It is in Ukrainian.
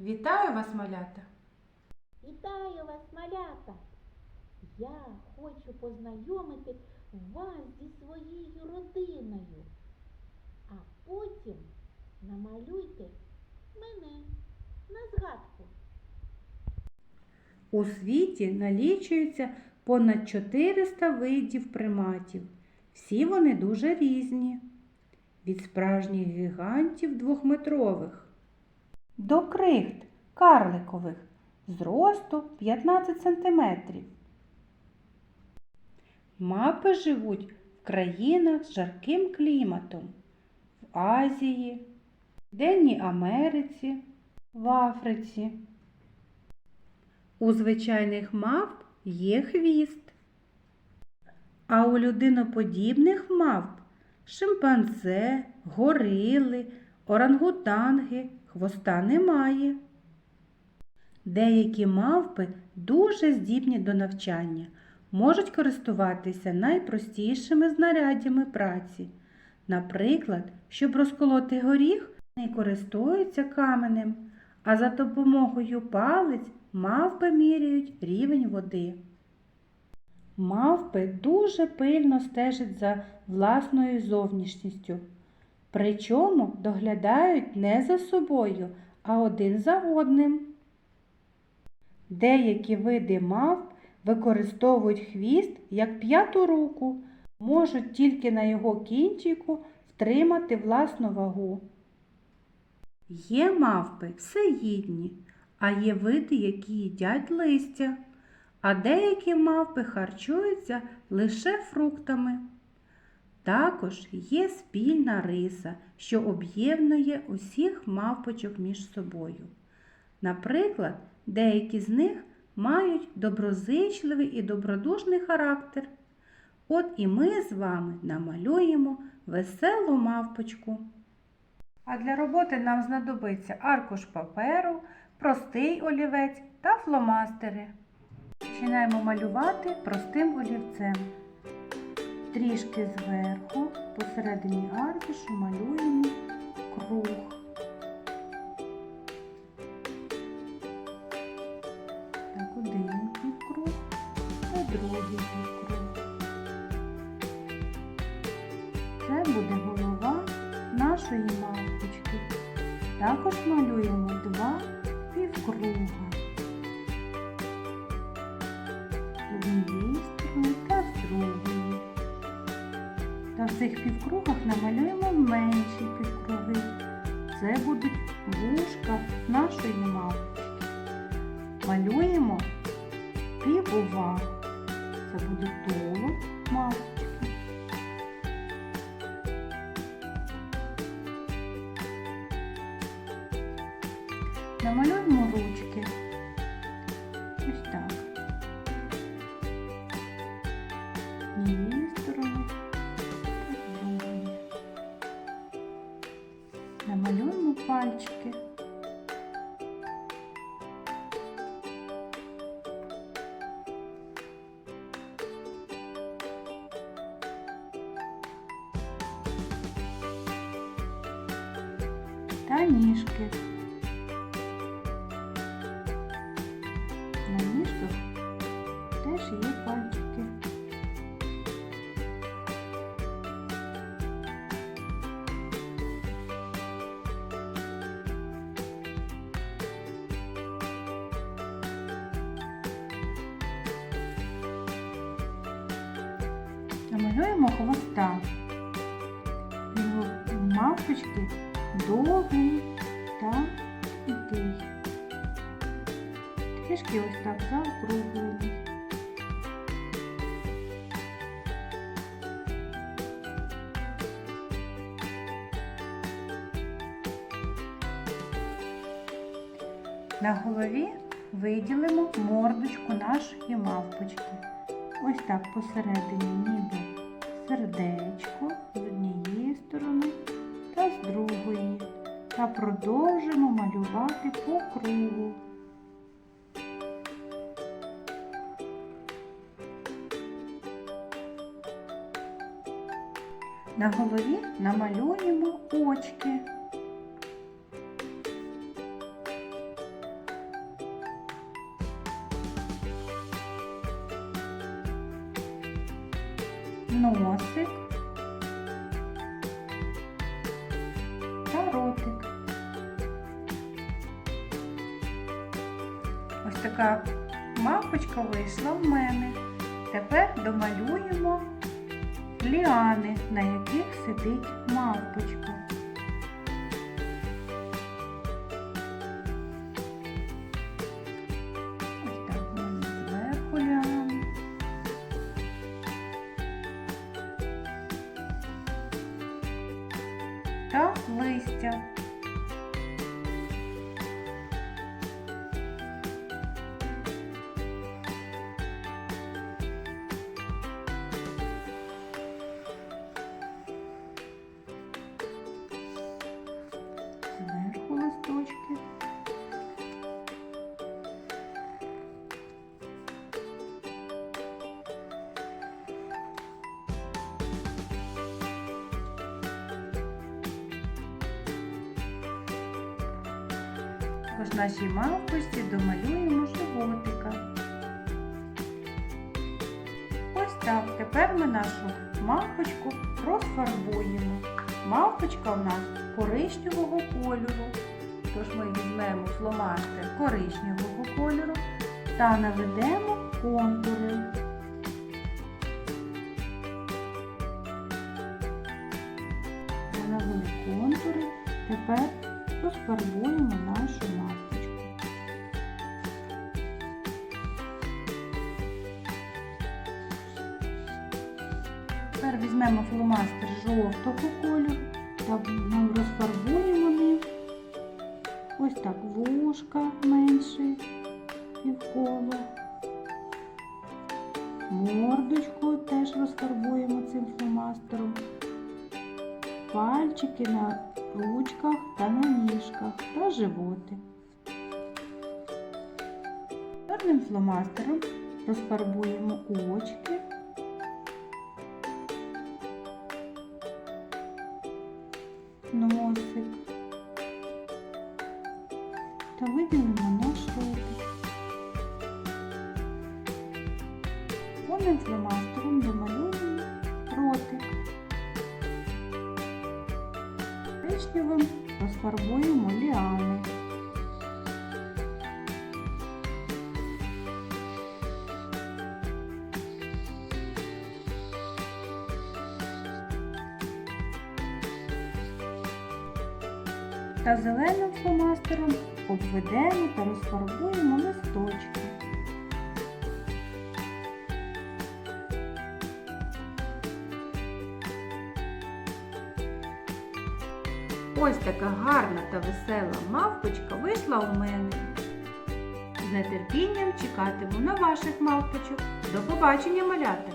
Вітаю вас, малята! Вітаю вас, малята! Я хочу познайомити вас зі своєю родиною. А потім намалюйте мене на згадку. У світі налічується понад 400 видів приматів. Всі вони дуже різні. Від справжніх гігантів двохметрових до крихт карликових зросту 15 см. Мапи живуть в країнах з жарким кліматом в Азії, Денній Америці, в Африці. У звичайних мавп є хвіст, а у людиноподібних мавп шимпанзе, горили, орангутанги хвоста немає. Деякі мавпи дуже здібні до навчання, можуть користуватися найпростішими знаряддями праці. Наприклад, щоб розколоти горіх, вони користуються каменем, а за допомогою палиць мавпи міряють рівень води. Мавпи дуже пильно стежать за власною зовнішністю. Причому доглядають не за собою, а один за одним. Деякі види мавп використовують хвіст як п'яту руку, можуть тільки на його кінчику втримати власну вагу. Є мавпи всеїдні, а є види, які їдять листя, а деякі мавпи харчуються лише фруктами. Також є спільна риса, що об'єднує усіх мавпочок між собою. Наприклад, деякі з них мають доброзичливий і добродушний характер. От і ми з вами намалюємо веселу мавпочку. А для роботи нам знадобиться аркуш паперу, простий олівець та фломастери. Починаємо малювати простим олівцем. Трішки зверху, посередині аркушу малюємо круг. Так, один півкруг та другий півкруг. Це буде голова нашої мавпочки. Також малюємо два півкруга. Та в цих півкругах намалюємо менші півкруги. Це будуть вушка нашої мавпочки. Малюємо півова. Це буде толо мавпочки. Намалюємо ручки. Намалюємо пальчики. Та ніжки. Намалюємо хвоста. Мавпочки довгий та худий. Трішки ось так заокруглені. На голові виділимо мордочку нашої мавпочки. Ось так посередині ніби сердечко з однієї сторони та з другої. Та продовжимо малювати по кругу. На голові намалюємо очки. Носик та ротик. Ось така мавпочка вийшла в мене. Тепер домалюємо ліани, на яких сидить мавпочка. Листя. Також нашій мавпочці домалюємо животика. Ось так. Тепер ми нашу мавпочку розфарбуємо. Мавпочка у нас коричневого кольору. Тож ми візьмемо фломастер коричневого кольору та наведемо контури. Навели контури. Тепер розфарбуємо нашу мавпочку. Тепер візьмемо фломастер жовтого кольору та розфарбуємо ним ось так вушка менше півколо. Мордочку теж розфарбуємо цим фломастером. Пальчики на ручках та на ніжках та животик. Чорним фломастером розфарбуємо очки. Носик та виділимо наш ротик. Повним фломастером домалюємо Коричневим розфарбуємо ліани. Та зеленим фломастером обведемо та розфарбуємо листочки. Ось така гарна та весела мавпочка вийшла у мене. З нетерпінням чекатиму на ваших мавпочок. До побачення, малята!